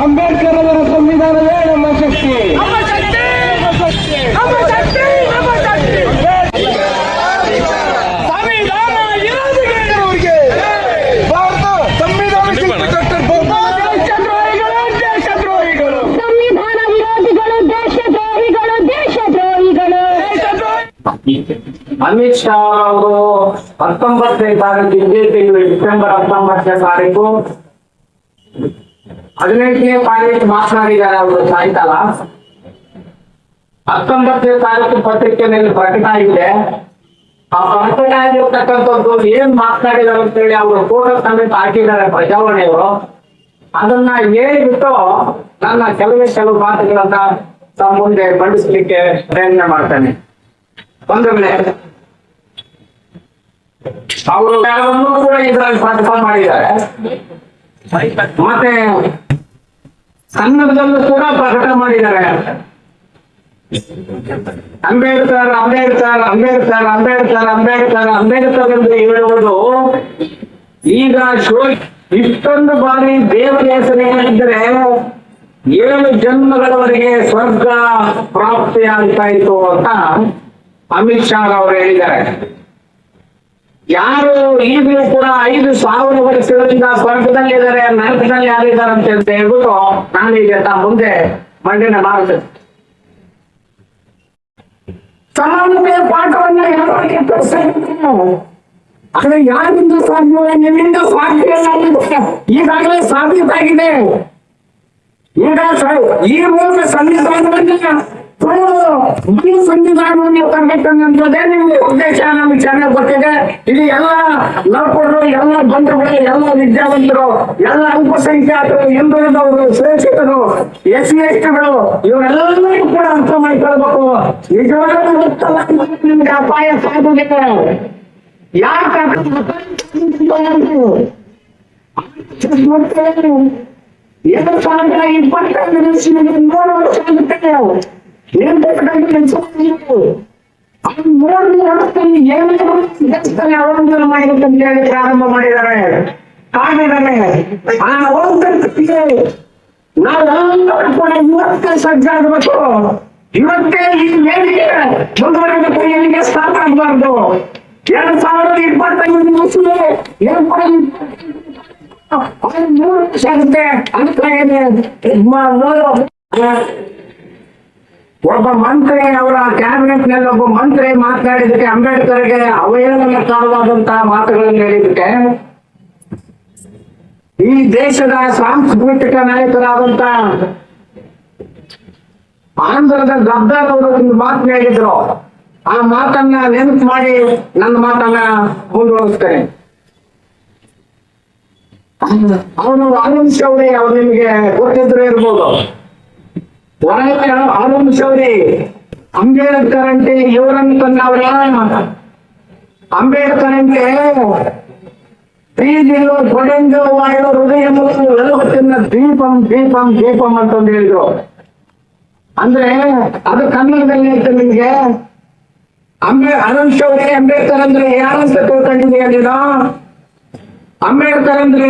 ಅಂಬೇಡ್ಕರ್ ಅವರ ಸಂವಿಧಾನವೇ ನಮ್ಮ ಶಕ್ತಿ ನಮ್ಮ ಶಕ್ತಿ ನಮ್ಮ ಶಕ್ತಿ ನಮ್ಮ ಶಕ್ತಿ ಸಂವಿಧಾನ ವಿರೋಧಿಗಳಿಗೆ ಭಾರತ ಸಂವಿಧಾನಕ್ಕೆ ಡಾಕ್ಟರ್ ದೇಶದ್ರೋಹಿಗಳು ದೇಶದ್ರೋಹಿಗಳು ಸಂವಿಧಾನ ವಿರೋಧಿಗಳು ದೇಶದ್ರೋಹಿಗಳು ದೇಶದ್ರೋಹಿಗಳು ಅಮಿತ್ ಶಾ ಅವರು ಹತ್ತೊಂಬತ್ತನೇ ತಾರೀಕು ಇದೇ ತಿಂಗಳು ಡಿಸೆಂಬರ್ ಹತ್ತೊಂಬತ್ತನೇ ತಾರೀಕು ಹದಿನೆಂಟನೇ ತಾರೀಕು ಮಾತನಾಡಿದ್ದಾರೆ ಅವರು ಸಾಯಂಕಾಲ ಹತ್ತೊಂಬತ್ತನೇ ತಾರೀಕು ಪತ್ರಿಕೆಯಲ್ಲಿ ಪ್ರಕಟ ಇದೆ ಆ ಪ್ರಕಟ ಆಗಿರ್ತಕ್ಕಂಥದ್ದು ಏನ್ ಅಂತ ಹೇಳಿ ಅವರು ಫೋಟೋ ಸಮೇತ ಹಾಕಿದ್ದಾರೆ ಪ್ರಜಾವಾಣಿಯವರು. ಅದನ್ನ ಹೇಳ್ಬಿಟ್ಟು ನನ್ನ ಕೆಲವೇ ಕೆಲವು ಮಾತುಗಳನ್ನ ತಮ್ಮ ಮುಂದೆ ಮಂಡಿಸ್ಲಿಕ್ಕೆ ಪ್ರಯತ್ನ ಮಾಡ್ತೇನೆ. ಬಂಧುಗಳೇ ಅವರು ಕೆಲವೊಂದು ಕೂಡ ಇದರಲ್ಲಿ ಪ್ರಕಟ ಮಾಡಿದ್ದಾರೆ. ಮತ್ತೆ ಕನ್ನಡದಲ್ಲೂ ಕೂಡ ಪ್ರಕಟ ಮಾಡಿದ್ದಾರೆ. ಅಂಬೇಡ್ಕರ್ ಅಂಬೇಡ್ಕರ್ ಅಂಬೇಡ್ಕರ್ ಅಂಬೇಡ್ಕರ್ ಅಂಬೇಡ್ಕರ್ ಅಂಬೇಡ್ಕರ್ ಎಂದು ಹೇಳುವುದು ಈಗ ಶೋ ಇಷ್ಟೊಂದು ಬಾರಿ ದೇವರ ಹೆಸರು ಹೇಳಿದ್ರೆ ಏಳು ಜನ್ಮಗಳವರೆಗೆ ಸ್ವರ್ಗ ಪ್ರಾಪ್ತಿ ಆಗ್ತಾ ಇತ್ತು ಅಂತ ಅಮಿತ್ ಶಾ ಅವರು ಹೇಳಿದ್ದಾರೆ. ಯಾರು ಈಗಲೂ ಕೂಡ ಐದು ಸಾವಿರ ವರ್ಷಗಳಿಂದ ಸ್ವರ್ಗದಲ್ಲಿದ್ದಾರೆ, ನರಕದಲ್ಲಿ ಯಾರಿದ್ದಾರೆ ಅಂತ ಹೇಳ್ಬಿಟ್ಟು ನಾನು ಈಗ ಮುಂದೆ ಮಂಡನೆ ಮಾಡುತ್ತೇನೆ ಪಾಠವನ್ನ ಆದ್ರೆ ಯಾರಿಂದ ಸಾಧ್ಯ ನಿಮ್ಮಿಂದ ಸಾಧ್ಯ ಈಗಾಗಲೇ ಸಾಬೀತಾಗಿದೆ. ಈಗ ಈ ಮೂಲಕ ಸಂವಿಧಾನವನ್ನ ಈ ಸಂವಿಧಾನವನ್ನು ತರಬೇಕನ್ನೋದೇ ನಿಮ್ಗೆ ಉದ್ದೇಶ ನಮ್ಗೆ ಚೆನ್ನಾಗಿ ಗೊತ್ತಿದೆ ಇಲ್ಲಿ ಎಲ್ಲ ನೌಕರರು ಎಲ್ಲ ಬಂಧುಗಳು, ಎಲ್ಲ ವಿದ್ಯಾವಂತರು, ಎಲ್ಲ ಅಲ್ಪಸಂಖ್ಯಾತರು, ಹಿಂದುಳಿದವರು ಶ್ರೇಷ್ಠರು ಎಸ್ ಸಿ ಎಸ್ ಟಿಗಳು ಇವರೆಲ್ಲರೂ ಕೂಡ ಅರ್ಥ ಮಾಡಿಕೊಳ್ಬೇಕು. ನಿಜವಾಗ ನಿಮ್ಗೆ ಅಪಾಯ ಸಾಧ್ಯತೆ ಯಾಕೆ ಎರಡು ಸಾವಿರದ ಇಪ್ಪತ್ತೈದು ಮೂರು ವರ್ಷ ಆಗುತ್ತೆ ವರ್ಷದಲ್ಲಿ ಏನೇನು ದೇಶದಲ್ಲಿ ಅವಲಂಬನೆ ಮಾಡಬೇಕು ಅಂತ ಹೇಳಿ ಪ್ರಾರಂಭ ಮಾಡಿದ್ದಾರೆ ಕಾಣಿದ್ದಾರೆ ಆ ಅವಲಂಬನೆಗೆ ನಾವು ಕೂಡ ಇವತ್ತೇ ಸಜ್ಜಾಗಬೇಕು. ಇವತ್ತೇ ಈ ವೇದಿಕೆ ಮುಂದುವರೆದ ಎಲ್ಲಿಗೆ ಸ್ಟಾರ್ಟ್ ಆಗಬಾರ್ದು. ಎರಡ್ ಸಾವಿರದ ಇಪ್ಪತ್ತೈದು ಮುಗಿಸಿದೆ ಏನ್ ಮೂರು ನಿಮಿಷ ಆಗುತ್ತೆ. ಅಂತ ಏನೇ ಒಬ್ಬ ಮಂತ್ರಿ ಅವರ ಕ್ಯಾಬಿನೆಟ್ನಲ್ಲಿ ಒಬ್ಬ ಮಂತ್ರಿ ಮಾತನಾಡಿದಕ್ಕೆ ಅಂಬೇಡ್ಕರ್ಗೆ ಅವಹೇಳನಕಾರವಾದಂತಹ ಮಾತುಗಳನ್ನು ಹೇಳಿದಕ್ಕೆ ಈ ದೇಶದ ಸಾಂಸ್ಕೃತಿಕ ನಾಯಕರಾದಂತ ಆಂಧ್ರದ ಗದ್ದಾರ್ ಅವರು ಒಂದು ಮಾತು ಹೇಳಿದ್ರು. ಆ ಮಾತನ್ನ ನೆನಪು ಮಾಡಿ ನನ್ನ ಮಾತನ್ನ ಮುಂದುವರಿಸ್ತೇನೆ. ಅವನು ಆನಂದ್ ಶೌರಿ ಅವ್ರು ನಿಮಗೆ ಗೊತ್ತಿದ್ರು ಇರ್ಬೋದು. ಹೊರಗೆ ಅರುಣ್ ಶೌರಿ ಅಂಬೇಡ್ಕರ್ ಅಂತೆ ಇವರಂತಂದವ್ರ ಅಂಬೇಡ್ಕರ್ ಅಂತೆ ಬೀದಿಲು ಕೊಡೆಂದು ವಾಯು ಹೃದಯ వెలుగుతున్న ದೀಪಂ ದೀಪಂ ದೀಪಂ ಅಂತಂದು ಹೇಳಿದ್ರು ಅಂದ್ರೆ ಅದು ಕನ್ನಡದಲ್ಲಿ ಐತೆ ನಿಮ್ಗೆ ಅಂಬೆ ಅರುಣ್ ಶೌರಿ ಅಂಬೇಡ್ಕರ್ ಅಂದ್ರೆ ಯಾರಂತ ತಿಳ್ಕೊಂಡಿದೀಯ ನೀನು ಅಂಬೇಡ್ಕರ್ ಅಂದ್ರೆ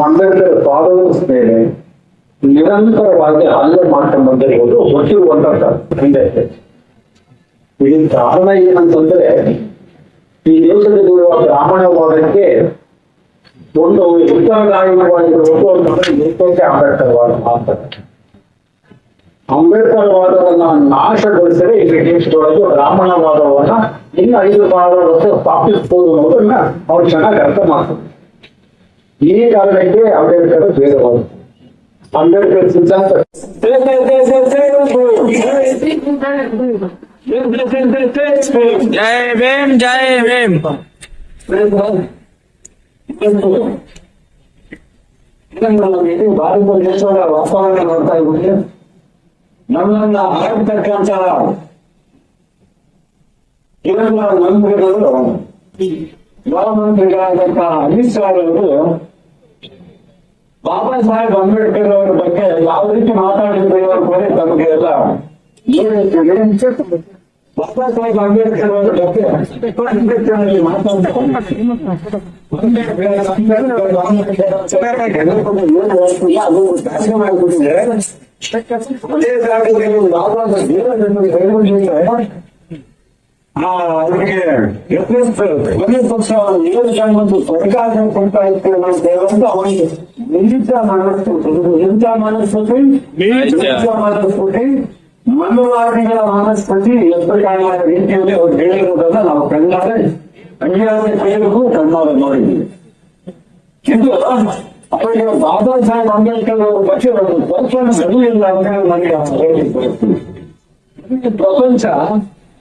ಅಂಬೇಡ್ಕರ್ ಫಾಲೋವರ್ಸ್ ಮೇಲೆ ನಿರಂತರವಾಗಿ ಹಲ್ಲೆ ಮಾಡ್ಕೊಂಡು ಬಂದಿರುವುದು ಹಿಂದೆ ಇದಕ್ಕೆ ಕಾರಣ ಏನಂತಂದ್ರೆ, ಈ ದೇಶದಲ್ಲಿರುವ ಬ್ರಾಹ್ಮಣವಾದಕ್ಕೆ ಒಂದು ಉತ್ತರದಾಯಕವಾಗಿರುವುದು ಅಂತಂದ್ರೆ ಏಕೈಕ ಅಂಬೇಡ್ಕರ್ ವಾದ ಮಾತ್ರ ಅಂಬೇಡ್ಕರ್ ವಾದವನ್ನ ನಾಶಗೊಳಿಸಿದ್ರೆ ಈ ದೇಶದೊಳಗೆ ಬ್ರಾಹ್ಮಣವಾದವನ್ನ ಇನ್ನು ಐದು ಸಾವಿರ ವರ್ಷ ಸ್ಥಾಪಿಸಬಹುದು ಅನ್ನೋದನ್ನ ಅವ್ರು ಚೆನ್ನಾಗಿ ಅರ್ಥ ಮಾಡ್ತಾರೆ ఈ కారణమైతే అంబేద్కర్ వేరే వాళ్ళు అంబేద్కర్ సిద్ధాంతం. జై భీం జై భీం భారత దేశంలో వాస్తవంగా నడతాయి ఉంటే నమ్మల్ని ఆరోగ్య తగ్గించాల ఇవన్నీ నమ్మికలు గవర్నమెంట్ అమిత్ షా గారు ಬಾಬಾ ಸಾಹೇಬ್ ಅಂಬೇಡ್ಕರ್ ಅವರ ಬಗ್ಗೆ ಯಾವ ರೀತಿ ಮಾತಾಡಿದ್ರು ಕೂಡ ತಮಗೆ ಎಲ್ಲ ಬಾಬಾ ಸಾಹೇಬ್ ಅಂಬೇಡ್ಕರ್ ಅವರ ಬಗ್ಗೆ ಅಂಬೇಡ್ಕರ್ ಮಾತಾಡ್ತಾರೆ ಆ ಅವ್ರಿಗೆ ಎಫ್ಎಸ್ ಕೊನೆ ಪಕ್ಷ ಏನು ಒಂದು ಸರ್ಕಾರ ಕೊಡ್ತಾ ಇರ್ತೇವೆ ನಾವು ದೇವಂತ ಅವನಿಗೆ. ಮನುವಾದಿಗಳ ಮನಸ್ಪತಿ ರೀತಿಯಲ್ಲಿ ಅವ್ರು ನಾವು ಕಣ್ಣಾರೆ ಅಂಗೀಕಾರ ಕೈಗೂ ಕಣ್ಣಾರೆ ನೋಡಿದ್ದೀವಿ ಇದು ಅವರಿಗೆ ಬಾಬಾ ಸಾಹೇಬ್ ಅಂಬೇಡ್ಕರ್ ಅವರ ಬಗ್ಗೆ ಒಂದು ದರ್ಶನ ಸರಿಯಿಲ್ಲ ಅಂತ ನನಗೆ ಹೇಳಿದ್ದು. ಈ ಪ್ರಪಂಚ